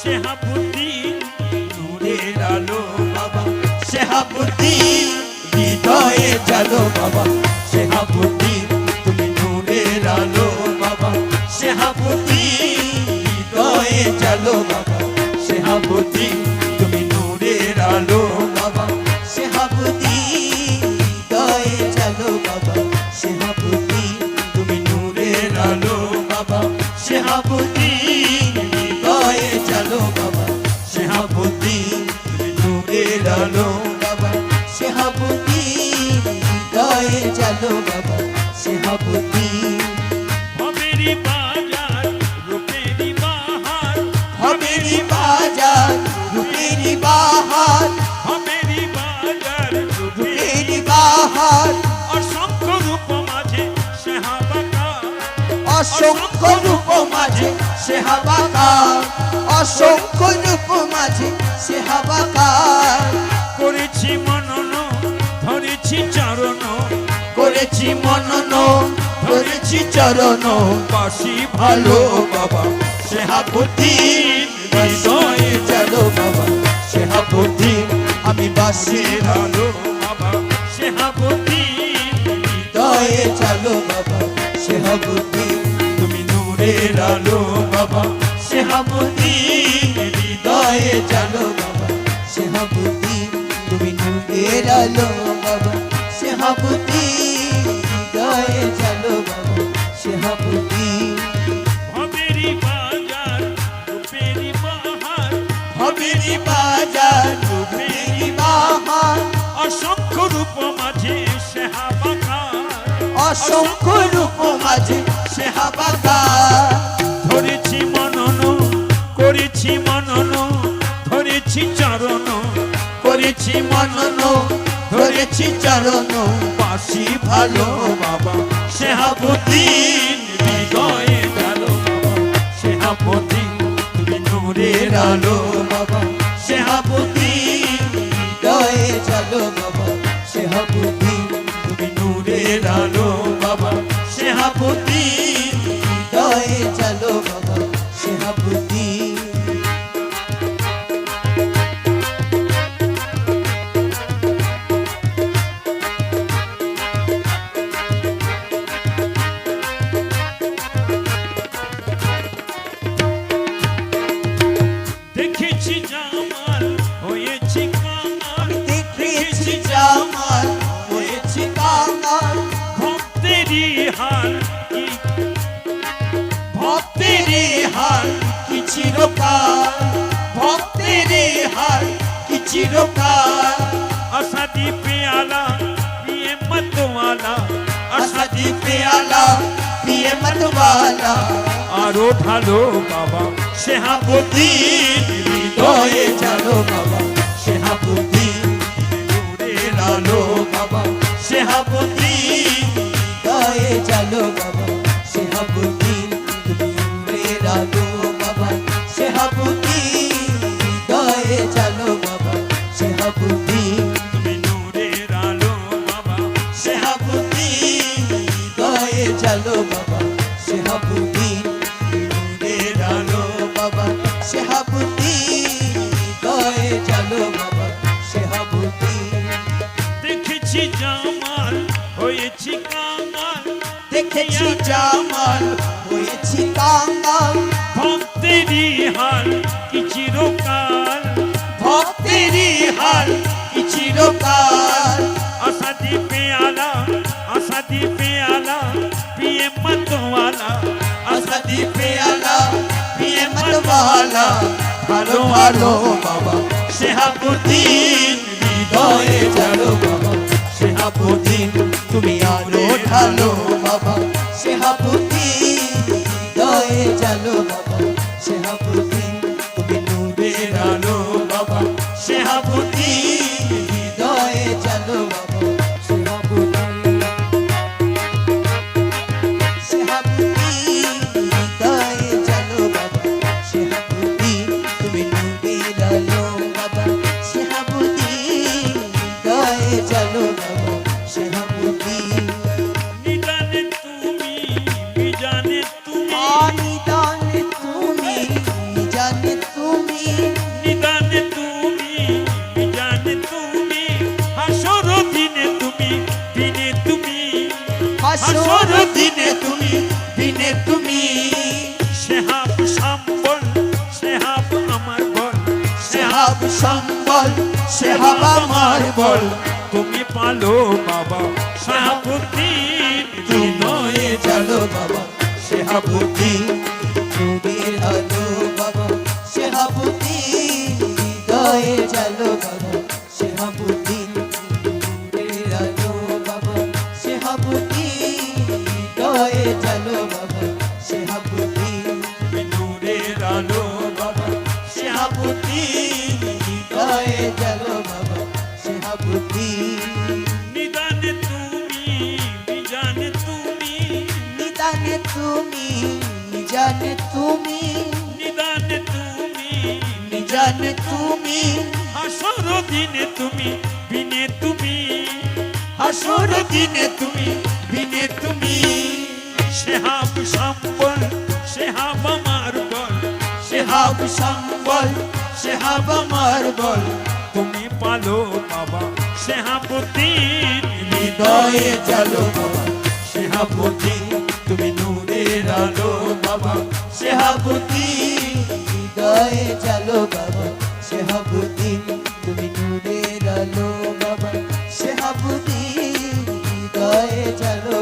শেহাবুদ্দিন নূরের আলো বাবা শেহাবুদ্দিন হৃদয়ে চলো বাবা শেহাবুদ্দিন তুমি নূরের আলো বাবা শেহাবুদ্দিন হৃদয়ে চলো বাবা শেহাবুদ্দিন তুমি নূরের আলো বাবা শেহাবুদ্দিন হৃদয়ে চলো বাবা শেহাবুদ্দিন তুমি নূরের আলো বাবা শেহাবুদ্দিন বাবা শেহাবুদ্দিন হবেরি বাজার রূপেরি বাহার। হবেরি বাজার রূপেরি বাহার। হবেরি বাজার রূপেরি বাহার। অসংখ্য রূপ মাঝে শেহাবাকার অসংখ্য রূপ মাঝে সে হাবাকার অসংখ্য রূপ মাঝে সে হাবাকার করেছি মনন ধরেছি চরণ। করেছি মনন ধরেছি চরণ। বাসি ভালো বাবা সে হাবুদ্দিন চলো বাবা সে হাবুদ্দিন আমি বাসি ভালো বাবা বাবা সে হাবুদ্দিন তুমি নূরের আলো বাবা সে হাবুদ্দিন হৃদয়ে চলো বাবা সে হাবুদ্দিন তুমি নূরের আলো বাবা সে হৃদয়ে চলো বাবা সে হাবুদ্দিন হবেরি বাজার রূপেরি বাহার। হবেরি বাজার রূপেরি বাহার। অসংখ্য রূপ মাঝে শেহাবাকার অসংখ্য রূপ মাঝে সে হাবাকার ধরেছি মনন করেছি মনন ধরেছি চরণ করেছি মনন ধরেছি চরণ। বাসি ভালো বাবা। শেহাবুদ্দিন চিরকাল ভক্তেরই হাল কি চিরকাল? আসাদি পেয়ালা পিয়ে মতওয়ালা আসাদি পেয়ালা পিয়ে মতওয়ালা আরও ভালো বাবা শেহাবুদ্দিন হৃদয়ে চলো বাবা আলো বাবা শেহাবুদ্দিন হৃদয়ে চলো শেহাবুদ্দিন তুমি নূরের আলো বাবা। শেহাবুদ্দিন হৃদয়ে চলো বাবা। শেহাবুদ্দিন নূরের আলো বাবা। শেহাবুদ্দিন হৃদয়ে চলো বাবা। শেহাবুদ্দিন দেখেছি জামাল হয়েছি কামাল দেখেছি জামাল হয়েছি কাঙ্গাল ভক্তেরই হাল কি চিরকাল। ভক্তেরই হাল কি চিরকাল আসাদি পেয়ালা আসাদি পেয়ালা পিয়ে মতওয়ালা আসাদি পেয়ালা পিয়ে মতওয়ালা ভালো ভালো বাবা শেহাবুদ্দিন হৃদয়ে চলো বাবা শেহাবুদ্দিন তুমি আলো ঢালো বাবা শেহাবুদ্দিন হৃদয়ে চলো বাবা শেহাবুদ্দিন সম্বল সেহাব আমার বল। তুমি পালো বাবা শাহাবুদ্দিন হৃদয়ে চলো বাবা। শেহাবুদ্দিন নূরের আলো বাবা। শেহাবুদ্দিন হৃদয়ে চলো বাবা। শেহাবুদ্দিন নূরের আলো বাবা। চলো চলো বাবা শেহাবুদ্দিন নিদানে তুমি বিজানে তুমি। নিদানে তুমি জানে তুমি। নিদানে তুমি জানে তুমি। হাসর দিনে তুমি বিনে তুমি। হাসর দিনে তুমি বিনে তুমি। শেহাব সম্বল শেহাব আমার বল সেহাব সম্বল সেহাব আমার বল তুমি পালো বাবা শেহাবুদ্দিন হৃদয়ে চলো বাবা সেহাবুদ্দিন তুমি নূরের আলো বাবা সেহাবুদ্দিন হৃদয়ে চলো বাবা সেহাবুদ্দিন তুমি নূরের আলো বাবা সেহাবুদ্দিন হৃদয়ে চলো